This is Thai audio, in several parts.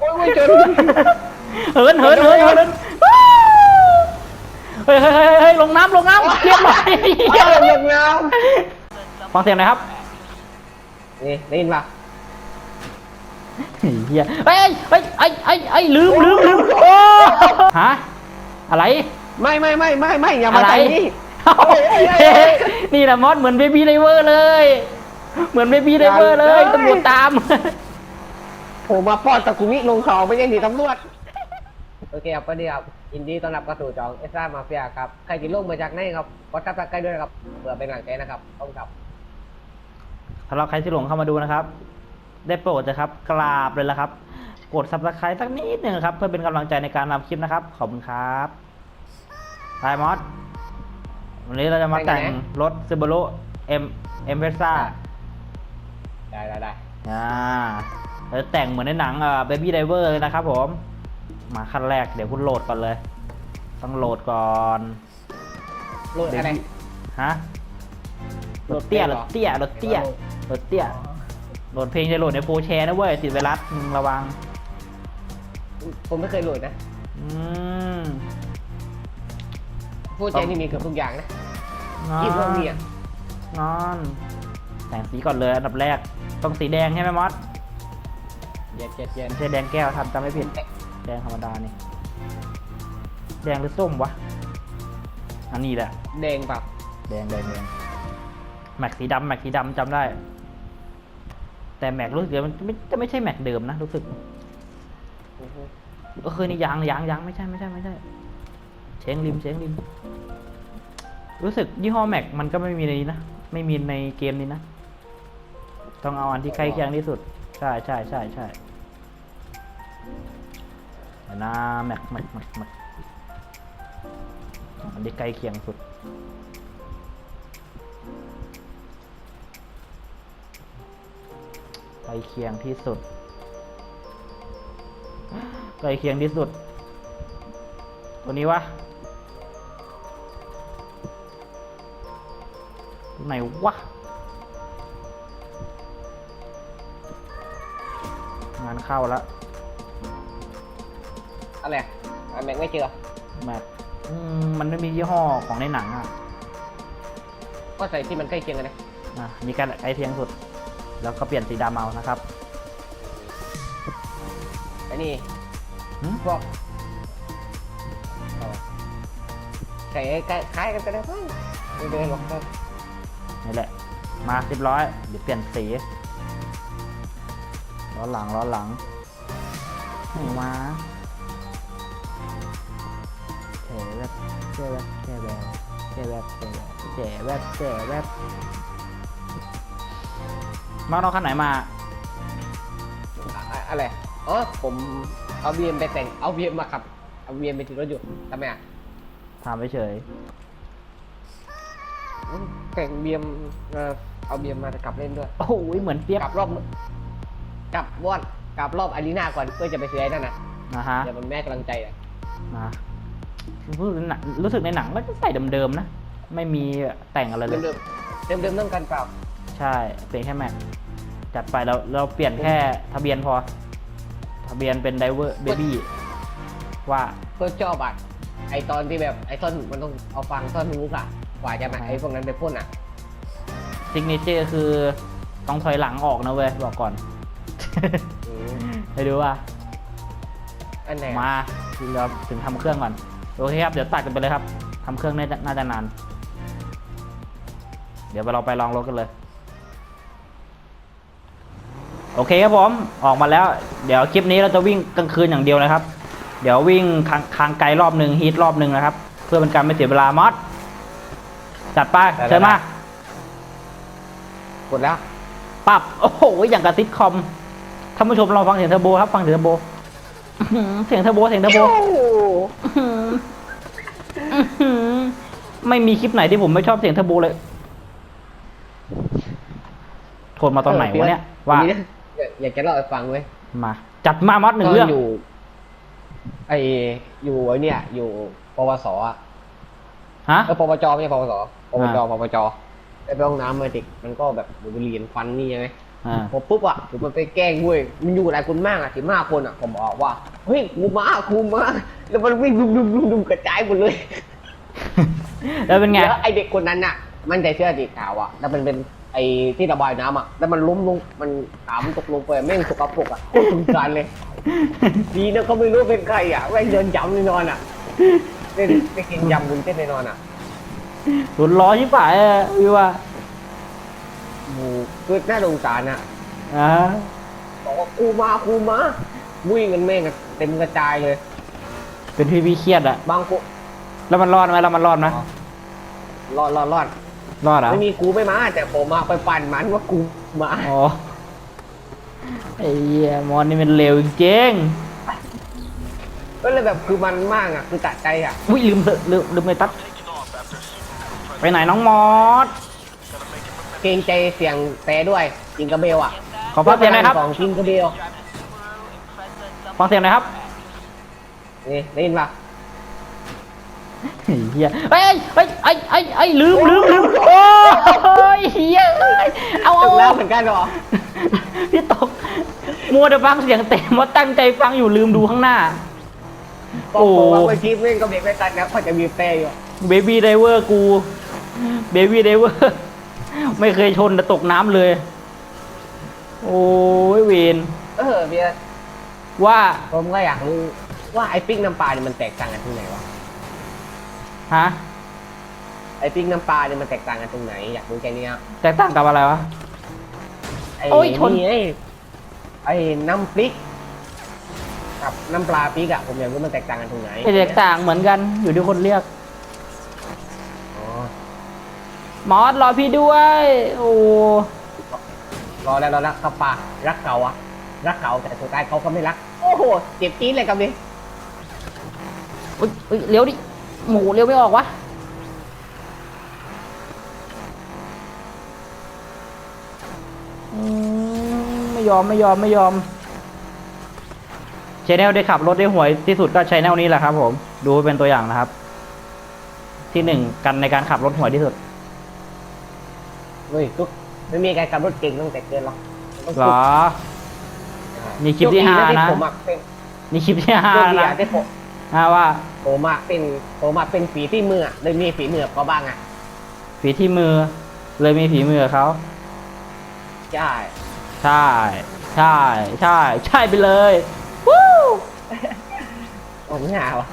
โอ้ยไม่เจอเหินเหินเหินเหินเฮ้ยเฮ้ยเฮ้ยเฮ้ยลงน้ำลงน้ำเรียบร้อยเจ้าเรื่องงามฟังเสียงหน่อยครับ นี่ได้ยินปะเฮียเฮ้ยเฮ้ยไอ้ไอ้ไอ้ลืมลืมลืมโอ้ฮะอะไร ไม่ไม่ไม่ไม่ไม่อย่าอะมาไรใจนี่เอ้าเฮ้ยเฮ้ยเฮ้ยนี่แหละมอสเหมือนเบบี้ไดเวอร์เลย เหมือนเบบี้ไดเวอร์เลยอย่าเลยตำรวจตาม ผมมาป้อนตะกุมิลงเขาไม่ใช่หนีตำรวจโอเคครับก็ดีครับยินดีต้อนรับกระสู่จองเอสซ่ามาเฟียครับ ใครที่ลงมาจากไหนครับกดซับสไครต์ด้วยนะครับเพื่อเป็นกำลังใจนะครับต้องครับสำหรับใครที่หลงเข้ามาดูนะครับ ได้โปรดนะครับ กราบเลยละครับ กด subscribe สักนิดหนึ่งครับ เพื่อเป็นกำลังใจในการทำคลิปนะครับ ขอบคุณครับไทมอสวันนี้เราจะมาแต่งรถซูบารุเอ็มเอ็มเวซ่าได้ได้ได้อ่าเราจะ แต่งเหมือนในหนังเอ่อ Baby Driver เลยนะครับผม มาขั้นแรกเดี๋ยวคุณโหลดก่อนเลย ต้องโหลดก่อนโหลดอะไรฮะรถเตี้ยโหรลถดเพลเตี้ยงเหรรอถเตี้ยรถเตี้ยโหลดเพลงจะโหลดในโฟร์แชร์นะเว้ยติดไวรัสมึงระวัง ผมไม่เคยโหลดนะอืมผู้ใจนี่มีเกือบทุกอย่างนะนอนกินพวกนี้อะนอน แต่งสีก่อนเลยอันดับแรก ต้องสีแดงใช่ไหมมอส เย็นเย็นเย็นไม่ใช่แดงแก้วทำจำไม่ผิดแดงธรรมดานี่แดงหรือส้มวะอันนี้แหละ แดงเปล่าแดงแดงแดงแม็กสีดำแม็กสีดำจำได้ แต่แม็กรู้สึกว่ามันไม่จะไม่ใช่แม็กเดิมนะรู้สึกก็คือนี่ยางยางยางไม่ใช่ไม่ใช่ไม่ใช่เชงริมเชงริม รู้สึกยี่ห้อแม็กมันก็ไม่มีในนี้นะไม่มีในเกมนี้นะต้องเอาอันที่ใกล้เคียงที่สุด ใช่ใช่ใช่ใช่เดี๋ยว นะแม็กแม็กแม็กแม็กอันที่ใกล้เคียงสุด ใกล้เคียงที่สุด ใกล้เคียงที่สุด ตัวนี้วะตัวไหนวะ งานเข้าแล้ว อะไรอะอะแม็กไม่เจอแมปอืมมันไม่มียี่ห้อของในหนังอะก็ใส่ที่มันใกล้เคียงกันนะอะมีการไอเทียงสุด แล้วก็เปลี่ยนสีดำเอานะครับไอ้นี่หึพวกเอาใส่ใกล้คล้ายกันก็ได้มั้งไม่เป็นไรหรอกครับนี่แหละ มาสิบร้อยเดี๋ยวเปลี่ยนสีล้อหลังล้อหลังให้มาแฉแวบ แฉแวบแฉแวบแฉแวบแฉแวบแฉแวบแฉแวบมาเอาคันไหนมา อะอะไรอ๋อผมเอาเบียมไปแต่งเอาเบียมมาขับเอาเบียมไปถือรถอยู่ทำไมอะถามไปเฉยอืมแต่งเบียมเออเอาเบียมมาขับเล่นด้วย โอ้โหเหมือนเปียกกลับรอบกลับวอนกลับรอบอารีนาก่อนเพื่อจะไปซื้อไอ้นั่นนะนะฮะเดี๋ยวมันแม่กำลังใจอะมา รู้สึกในหนังรู้สึกในหนังก็จะใส่เดิมๆนะ ไม่มีแต่งอะไรเลเดิยมเดิมเดิมเดิมๆต้องกันเปล่าใช่เปลี่ยนแค่แม็กจัดไปเราเราเปลี่ยนแค่ทะเบียนพอ ทะเบียนเป็นไดเวอร์เบบี้ว่าเพื่อชอบอะไอตอนที่แบบไอท่อนมันต้องเอาฟังท่อนฮุกอะกว่าจะมาใช่ไอพวกนั้นไปพ่นอะซิกเนเจอร์คือต้องถอยหลังออกนะเว้ยบอกก่อนอืมให้ดูว่า อันไหนอะมาเราถึงทำเครื่องก่อน โอเคครับ เดี๋ยวตัดกันไปเลยครับทำเครื่องน่าจะน่าจะนาน เดี๋ยวเราไปลองรถกันเลย โอเคครับผม ออกมาแล้ว เดี๋ยวคลิปนี้เราจะวิ่งกลางคืนอย่างเดียวนะครับ เดี๋ยววิ่งคางคางไกลรอบหนึ่งฮีทรอบหนึ่งนะครับ เพื่อเป็นการไม่เสียเวลามอสจัดไปเชิญมากดแล้วปับโอ้โหอย่างกับซิทคอมท่านผู้ชมลองฟังเสียงเทอร์โบครับ ฟังเสียงเทอร์โบอื้อหือเสียงเทอร์โบเสียงเทอร์โบอื้อหืออื้อหือ ไม่มีคลิปไหนที่ผมไม่ชอบเสียงเทอร์โบเลยโทนมาตอนไหนวะเนี่ยว่า อยากอยากจะเล่าให้ฟังเว้ยมา จัดมามอสหนึ่งเรื่องตอยู่ ไออยู่ไอเนี่ย อยู่ปวสอะฮะ เออปปจไม่ใช่ปปสปปจอ่าปปจไปไปห้องน้ำมาติกมันก็แบบดูดบุหรี่ฟันนี่ใช่ไหมอ่าผมปุ๊บอะผมมันไปแกล้งเว้ยมันอยู่หลายคนมากอะสิบห้าคนอะผมบอกว่าเฮ้ยกูมากูมาแล้วมันวิ่งดุมดุมดุมดุมกระจายหมดเลย แล้วเป็นไง แล้วไอเด็กคนนั้นน่ะ มันใจเสื้อสีขาวอะแล้วมันเป็นไอที่ระบายน้ำอะแล้วมันล้มลงมันขามนตกลงไปแม่งสกปรกอะโคตรสงสารเลย ดีนะเขาไม่รู้เป็นใครอะแม่งเดินยำแน่นอนอะเล่นไปกินยำบุญเต้นแน่นอนอะหลุนล้อชิบหายอะพี่ว่าหมูคือน่าสงสารอะอ่าบอกว่ากูมากูมาวิ่งกันแม่งกันเต็มกระจายเลย เป็นพี่พี่เครียดอะ บางคน แล้วมันรอดไหมแล้วมันรอดไหมรอดรอดรอดรอดเหรอะไม่มีกูไม่มา แต่ผมมาไปปั่นมันว่ากูมาอ๋อไอ้เหี้ยมอนนี่มันเร็วจริงก็เลยแบบคือมันมากอะคือตัดใจอะๆอุ้ยลืมเถอะลืมลืมเลยตัดไปไหนน้องมอสเกรงใจเสียงแต่ด้วยจิงกระเบลอะขอฟังเสียงหน่อยครับของจิงกระเบลฟังเสียงหน่อยครับนี่ได้ยินปะ ไอ้เฮียเอ้ยเอ้ยไอ้ไอ้ไอ้ลืมลืมลืมโอ้ยเฮียเอ้ยเอาจเอาบแล้วเหมือนกันเหรอพี่ตกมัวแต่ฟังเสียงเต็มว่าตั้งใจฟังอยู่ลืมดูข้างหน้าก็โอ้ผมว่าไปคลิปเล่นกับเด็กไปกันนะเขาจะมีแต่อยู่เบบี้ไดเวอร์กูเบบี้ไดเวอร์ไม่เคยชนแต่ตกน้ำเลย โอ้ยเวนเออเบียร์ว่าผมก็อยากรู้ว่าไอ้ปิ้งน้ำปลาเนี่ยมันแตกต่างกันตรงไหนวะ ฮะไอ้ปิ้งน้ำปลาเนี่ยมันแตกต่างกันตรงไหน อยากรู้แค่เนี้ยแตกต่างกับอะไรวะ ไอ้โอ้ยชน นี่ไอ้ไอ้น้ำพริกกับน้ำปลาพริกอะผมอยากรู้มันแตกต่างกันตรงไหนไม่แตกต่างเหมือนกันอยู่ที่คนเรียกอ๋อมอสรอพี่ด้วย โอ้รอแล้วรอแล้วเขาปารักเขาอะรักเขาแต่สุดท้ายเขาก็ไม่รัก โอ้โหเจ็บจี๊ดเลยกับนี้อุ๊ยอุ๊ยเลี้ยวดิ หมูเลี้ยวไม่ออกวะอืมไม่ยอมไม่ยอมไม่ยอมชแนลได้ขับรถได้หวยที่สุดก็ชแนลนี้แหละครับ ผม ดูไว้เป็นตัวอย่างนะครับ ที่หนึ่งกันในการขับรถหวยที่สุดเฮ้ยทุกไม่มีใครขับรถเก่งตั้งแต่เกินหรอกต้องเหรฝึกอนี่คลิปที่ห้าโชดีนะที่ผมอะเป็นนี่คลิปที่ห้าโชคดีนะอะที่ผม ห้าว่าผมอะเป็นผมอะเป็นฝีที่มืออะเลยมีฝีมือเขาบ้างอะฝีที่มือ เลยมีฝีมือกับเขาใช่ใช่ ใช่ ใช่ ใช่ไปเลยวู้ผมไม่หาวะ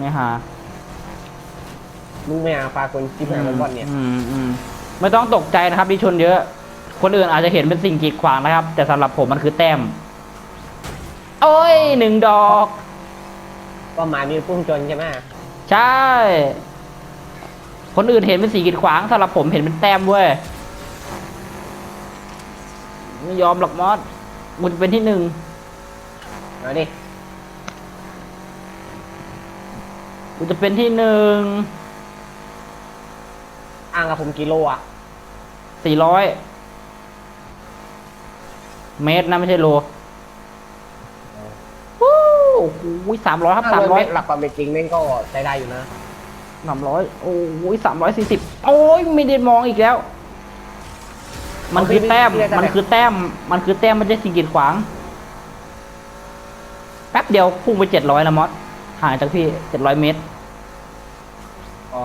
ไม่หามึงไม่หาปลาคนจิ้มหามันบอลเนี่ยอืมอืมไม่ต้องตกใจนะครับที่ชนเยอะ คนอื่นอาจจะเห็นเป็นสิ่งกีดขวางนะครับ แต่สำหรับผมมันคือแต้ม โอ้ยหนึ่งดอก ก็หมายมีพุ่งจนใช่ไหมใช่ คนอื่นเห็นเป็นสิ่งกีดขวางสำหรับผมเห็นเป็นแต้มเว้ยไม่ยอมหรอกมอสมันเป็นที่หนึ่งเอาดิกูจะเป็นที่หนึ่งอ้างกับผมกิโลอะสี่ร้อยเมตรนะไม่ใช่โลวู้ โอ้ยสามร้อยครับถ้าสามร้ร้ออยยหลักความเป็นจริงแม่งก็ใช้ได้อยู่นะสามร้อยโอ้ยสามร้อยสี่สิบโอ้ยไม่ได้มองอีกแล้ว มันคือแต้มมันคือแต้ม มันคือแต้มมันจะสิ่งกีดขวาง แป๊บเดียวพุ่งไปเจ็ดร้อยละมอสห่างจากพี่เจ็ดร้อยเมตรอ๋อ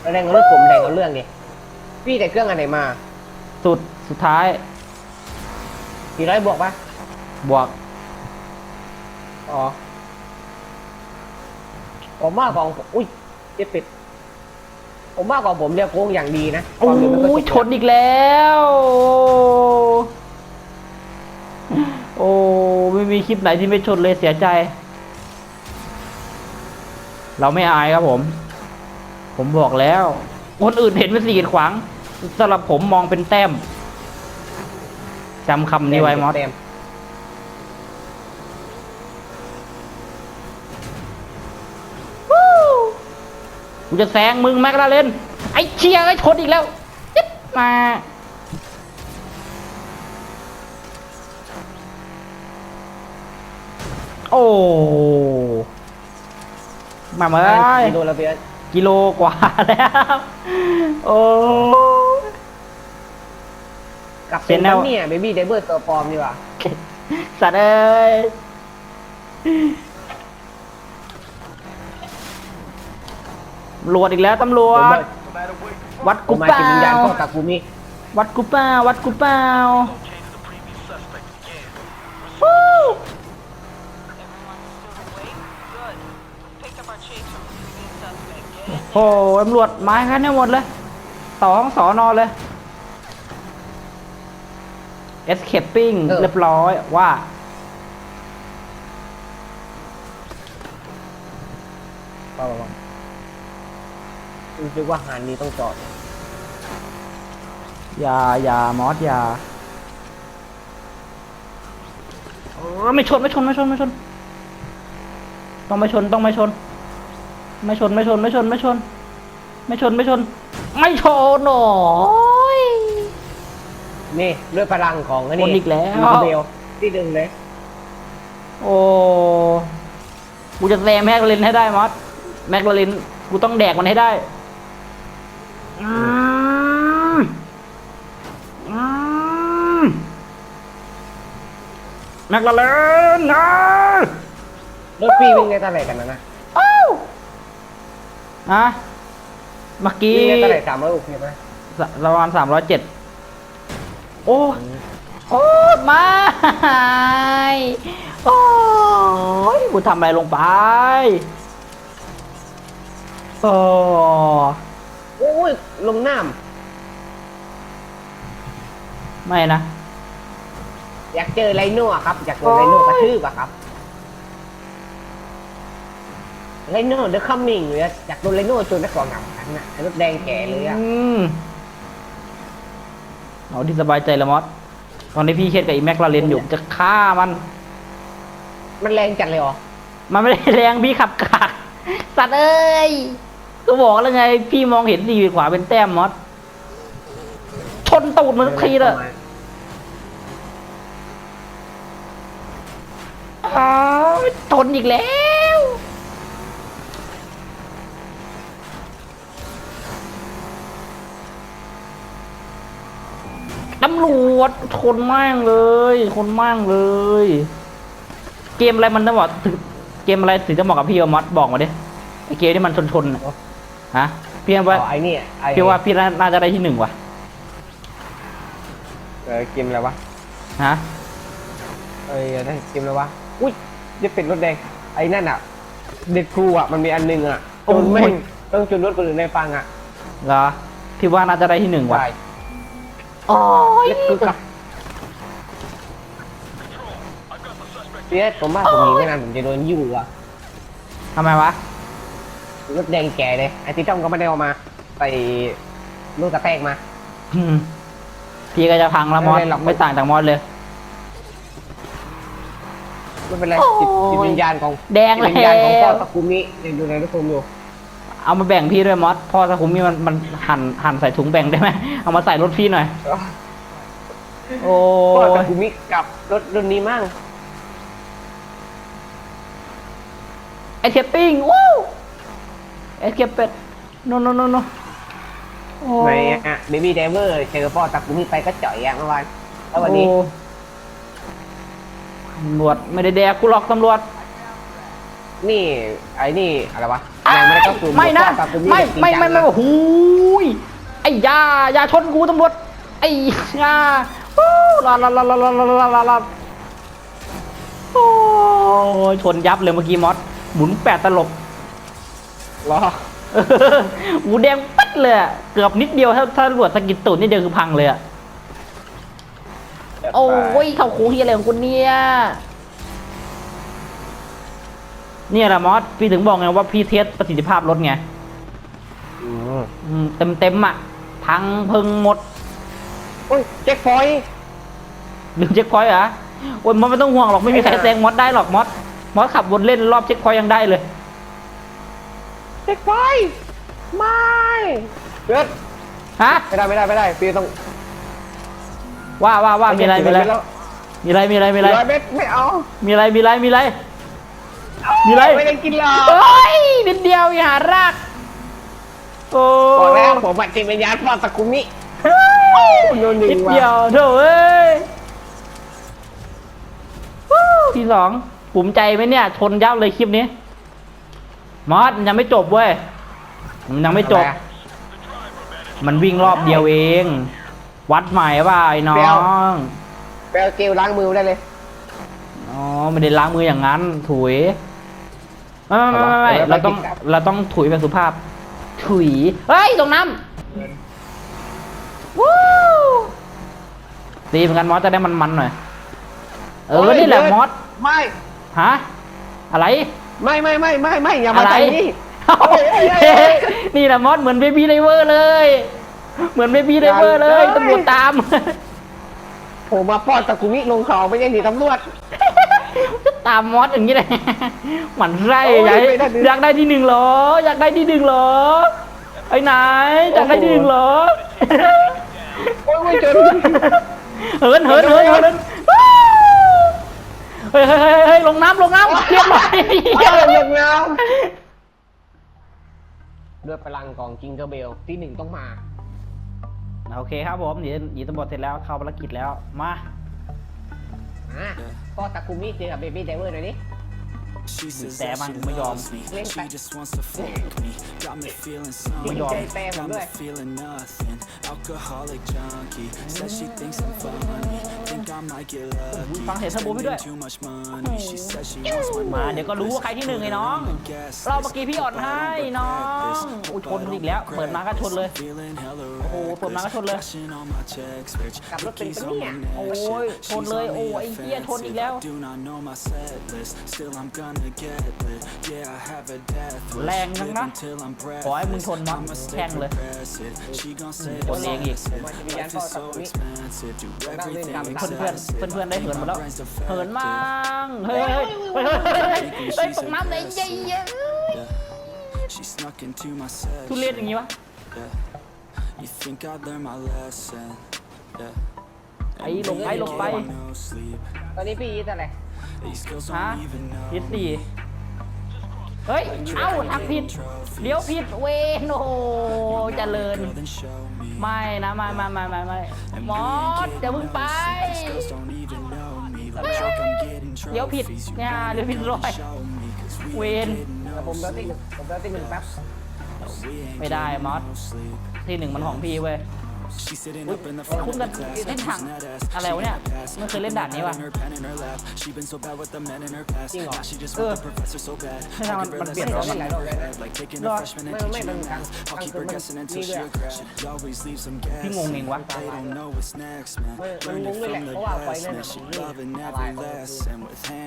แล้วแรงกับรถผมแรงกับเรื่องไงพี่แต่เครื่องอันไหนมา สุดสุดท้ายสี่ร้อยบวกปะ บวก อ๋อผมมากกว่าของผมอุ้ยเจ็บปิด ผมมากกว่าผมเรียกโค้งอย่างดีนะโอ้ความเร็วมันก็ยเจ็บชนอีกแล้ว โอ้ไม่มีคลิปไหนที่ไม่ชนเลยเสียใจ เราไม่อายครับผม ผมบอกแล้ว คนอื่นเห็นเป็นสีกีดขวางสำหรับผมมองเป็นแต้มจำคำนี้ไว้มอส เต็ม กูจะแซงมึงแม็กลาเรนไอ้เชียร์ไอ้ชนอีกแล้วยึดมาโอ้มาเมื่อกิโลละเบียร์กิโลกว่าแล้ว โอ้กับเป็น Channel เนี่ยเบบี้เดเบอร์ตัวปลอมดีกว่าสัตว์เอ้ยำรวจอีกแล้วตำรวจ วัดกูกูมาเปล่าจิตวิญญาณพ่อตากูมิวัดกูเปล่าวัดกูเปล่าฟู้ Everyone stood awake? Good. Picked up our chase from previous suspect. Get in โอ้โหตำรวจไม้คันเนี่ยหมดเลยต่อห้องสอนอเลย escaping เรียบร้อยว่าเปล่า รู้สึกว่าหานนี้ต้องจอด อย่าอย่ามอสอย่าเออไม่ชนไม่ชนไม่ชนไม่ชน ต้องไม่ชนต้องไม่ชน ไม่ชนไม่ชนไม่ชนไม่ชน ไม่ชนไม่ชน ไม่ชนหน่อยนี่ด้วยพลังของอันคนนี้อีกแล้วเบลที่ดึงเลย โอ้กูจะแซงแม็กลาเรนให้ได้มอสแม็กลาเรนกูต้องแดกมันให้ได้อืมอืม แม็กลาเรนนะรถพี่วิ่งได้เท่าไหร่กันนะนะอ้าวอะเมื่อกี้วิ่งได้เท่าไหร่สามร้อยหกสิบไหมสประมาณสามร้อยเจ็ดโอ้โอ้ไม่โอ้ยกูทำอะไรลงไปโอ้โอ้ยลงน้ไม่นะำอยากเจอไรโน่อะครับ อยากเจอไรโน่กระทืบอะครับไรโน่เดอะคัมมิงเลยอะอยากโดนไรโน่ชนนักกองหนังกันน่ะไอ้รถแดงแก่เลยอะอืมเอาที่สบายใจละมอสตอนนี้พี่เคสกับอีแม็กลาเรนอยู่จะฆ่ามัน มันแรงจัดเลยเหรอมันไม่ได้แรงพี่ขับกากสัตว์เอ้ย ก็บอกแล้วไง พี่มองเห็นดีขวาเป็นแต้มมอสชนตูดมันทุกทีเลยอ๋อชนอีกแล้ว ตำรวจชนมากเลยชนมากเลย เกมอะไรมันจะบอกถึงเกมอะไรถึงจะเหมาะกับพี่วะมอสบอกมาดิไอเกมที่มันชนชนๆน่ะ ฮะพี่ว่าอ๋อไอ้เนี่ยไอ้พี่ว่าพี่น่าจะได้ที่หนึ่งว่ะเออเกมอะไรวะฮะเอ้ยได้เกมอะไรวะอุ้ยจะเป็นรถแดงไอ้นั่นอะ เด็ดครูอะมันมีอันหนึงอะจนแม่งต้องจนรถคนอื่นได้ฟังอะเหรอพี่ว่าน่าจะได้ที่หนึ่งว่ะใช่โอ้ยเล็กคือกับเพียผมว่าผมมีไม่นานผมจะโดนยู่อะทำไมวะ รถแดงแก่เลยไอ้ที่จ้องก็ไม่ได้เอามาใส่ลูกกระแทกมา อืมพี่ก็จะพังแล้วมอสไม่เป็นไรหรอก ไม่ต่างจากมอสเลย ไม่เป็นไรโอ้ยจิตจิตวิญญาณของแดงจิตวิญญาณของพ่อแล้วตะคุมิยังอยู่ในรถผมอยู่เอามาแบ่งพี่ด้วยมอสพ่อถ้าผมมีมันมันหั่นหั่นใส่ถุงแบ่งได้ไหมเอามาใส่รถพี่หน่อย โอ้พ่อตะคุมิกับรถรุ่นนี้มั่งไอเทปปิ้งว้าวไอเก็บเป็ดโนโนโนโนโอ้ไหนอะเบบี้เดเวอร์เจอพ่อตะคุมิไปก็จ่อยอะเมื่อวานแล้ววันนี้โอ้ตำรวจไม่ได้แดกกูหรอกตำรวจ นี่ไอ้นี่อะไรวะยังไม่ได้เข้าสู่ไม่นะพ่อตะคุมิไม่แบบจริงไม่จังไม่ไม่นะโอ้โหยไอ้ยาอยาชนกูตำรวจไอ้ยาวู้ลาลาลาลาลาลาลาลาลาโอ้ยชนยับเลยเมื่อกี้มอสหมุนแปดตลบ รอเออหูแดงปัดเลยอะเกือบนิดเดียวถ้าถ้าตำรวจสะกิดตูดนิดเดียวคือพังเลยอะโอ้ยเขาโค้งเฮียอะไรของคุณเนี่ยเนี่ยแหละมอสพี่ถึงบอกไงว่าพี่เทสประสิทธิภาพรถไงอืมเต็มเต็มๆอะ พังเพึงหมดโอ้ยแจ็คพอยต์ลืมเช็คพอยต์เหรอโอ้ยมอสไม่ต้องห่วงหรอกไม่มีใครแซงมอสได้หรอกมอสมอสขับวนเล่นรอบเช็คพอยต์ยังได้เลย แจ็คพอยต์ไม่เกิดฮะไม่ได้ไม่ได้ไม่ได้พี่ต้องว่าว่าว่ามีอะไรมีอะไรแล้วมีอะไรมีอะไรมีอะไรร้อยเม็ดไม่เอามีอะไรมีอะไรมีอะไรมีอะไรไม่ได้กินหรอกโอ้ยนิดเดียวอย่าหารากโอ้บอกแล้วผมบัตรจิตวิญญาณพ่อตะคุมิเฮ้ยโดนหนึ่งนิดว่ะเดียวโถเอ้ยวู้ที่สองภูมิใจไหมเนี่ยชนยับเลยคลิปนี้ มอสมันยังไม่จบเว้ย มันยังไม่จบ มันวิ่งรอบเดียวเอง วัดใหม่ป่ะไอ้น้องไปเอาเจลล้างมือได้เลย อ๋อไม่ได้ล้างมืออย่างนั้น ถุย ไม่ไม่ไม่ไม่เอาเราละต้อง เอาละเราต้องถุยแบบสุภาพ ถุย เฮ้ย ตรงน้ำวู้ดีเหมือนกันมอสจะได้มันๆหน่อย เออ นี่แหละมอส ไม่ ฮะ อะไร ไม่ไม่ไม่ไม่ไม่อย่าอะมาไร ใส่นี่เอ้าเฮ้ยเฮ้ยเฮ้ยเฮ้ยนี่แหละมอสเหมือนเบบี้ไดเวอร์เลย เหมือนเบบี้ไดเวอร์เลยอย่าเลยตำรวจตาม ผมมาป้อนตะกุมิลงเขาไม่ใช่หนีตำรวจ ตามมอสอย่างนี้เลยหมันไส้โอ้ยอยากไม่ได้ดิ อยากได้ที่หนึ่งเหรอ อยากได้ที่หนึ่งเหรอไอ้ไหนอยากได้ที่หนึ่งเหรอโอ้ยไม่เจอ เหินเหินเหินเหินว้าวเฮ้ยเฮ้ยเฮ้ยเฮ้ยลงน้ำลงน้ำเรียบร้อยเอาลงน้ำด้วยพลังของจิงเกอร์เบลที่หนึ่งต้องมาโอเคครับผมหนีหนีตำรวจเสร็จแล้วเข้าภารกิจแล้วมาอะก็ตะกุมิเจอกับเบบี้ไดเวอร์หน่อยดิ She says Damn, that she I'm yum. loves me. Link She back. just wants to fuck me. Got me feeling something. yum. Got me feeling nothing. Alcoholic junkie. Says she thinks I'm funny. Think I might get lucky. ฟังเสียงเทอร์โบพี่ด้วย Spending too much money. She says she wants my มาเดี๋ยวก็รู้ว่าใครที่หนึ่งไอ้น้องรอบเมื่อกี้พี่อ่อนให้น้อง อุ้ยชนอีกแล้ว เปิดมาก็ชนเลย Feeling hella โอ้โหเปิดมาก็ชนเลย Cashing all my checks, rich. กลับรถเป็น Keys ปะ on เนี่ย my neck, โอ้ย shit. ชนเลย โอ้ไอ้เหี้ยชนอีกแล้ว Do not know my set list. Still I'm gonna get lit. Yeah, I have a death wish. แรงนักนะ Live until I'm ขอให้มึงชน breathless. น็อต I'ma stay แท่งเลย progressive. She gon' say ชนเองอีก Life is so expensive. Do everything เพื่อนเพื่อน excessive. เพื่อนเพื่อนๆได้เหินหมดแล้ว My brain's เหิน defective. มั่งเฮ้ยเฮ้ยเฮ้ยเฮ้ยเฮ้ยเฮ้ยตกน้ำไหนเย้เย้ Yeah. She snuck into my ทุเรียนอย่าง section. งี้วะ Yeah. You think I learned my lesson? Yeah. ไอ้หลงไปหลงไป No sleep. ตอนนี้พี่อีทอะไร These girls ฮะ don't even know. ยิดสี่เฮ้ย เอ้าทักผิดเลี้ยวผิดเวนโอ้โหเจริญ Girl, then show me. ไม่นะไม่ไม่ไม่ไม่ไม่มอสอย่าเพิ่งไป These girls don't even know me. Looks like I'm getting เลี้ยวผิด trophies. You เนี่ย gotta เลี้ยวผิดร้อย show me, 'cause we เวนแต่ผมเลิกที่หนึ่งผมเลิกที่หนึ่งแป๊บ we ain't ไม่ได้มอสที่หนึ่งมันของพี่เว้ยคุ้มกันเล่นถังอะไรวะเนี่ยไม่เคยเล่นด่านนี้ว่ะจริงเหรอเออไม่ทำมันเปลี่ยนแล้วมันรอไม่ไม่มันกลางกลางคือมันนี่ด้ยพี่งงเองวะมันงงเลยแหละเพราะว่าไฟเล่นแบบนี้อะไร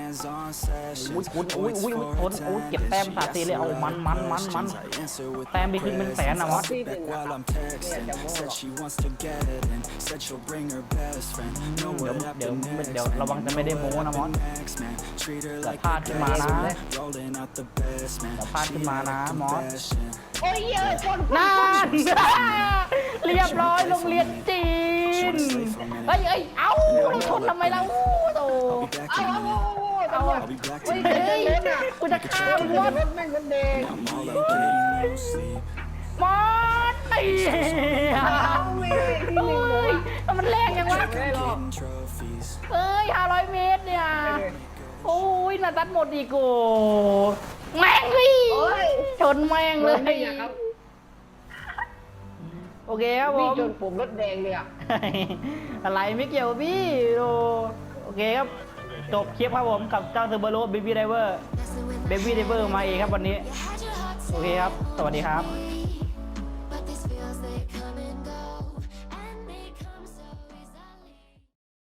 อุ้ย sessions. อุ้ยอุ้ย Waits อุ้ย for อุ้ย her อุ้ยเก็บแต้ม time. สาตีเลยเอามันมันมันมัน I answer with แต้มไปขึ้นเป็นแสนนะมอส Sit back while I'm texting. Said she wants to get it in. Said she'll bring her best friend. Know เดี๋ยว what เดี๋ยว happened next. เดี๋ยวระวังจะไม่ได้โม้นะมอส Next man, treat her อย่า like พลาด the ขึ้นมานะ best. Rolling out the best man. อย่าพลาดขึ้นมานะมอส Confession. โอ้ยเยอะคนนั่นเรียบร้อยโรงเรียนจี นเฮ้ยเอ้ยเอ้าเราชนทำไมเราโต I'll be back in a minute. ตำรวจเฮ้ยเฮ้ยกูจะฆ่ามึงรถแม่งมันแดง I'm all out getting no sleep. มอสไอ้เหี้ยเอาเว้ยที่หนึ่งเฮ้ยมันแรงยังวะไม่หรอก Getting trophies. เอ้ยเมตรเนี่ย โอ้ยนาตัดหมดอีกโอ้แม่งเฮ้ยชนแม่งเลยนี่อะครับ โอเคครับผพี่มจนผมรถแดงเลยอะ อะไรไม่เกี่ยวพี่โอโอเคครับ จบคลิปครับผมกับเจ้าเซอร์เบโรเบบี้ไดเวอร์เบบี้ไดเวอร์มาเองครับวันนี้ โอเคครับ สวัสดีครับ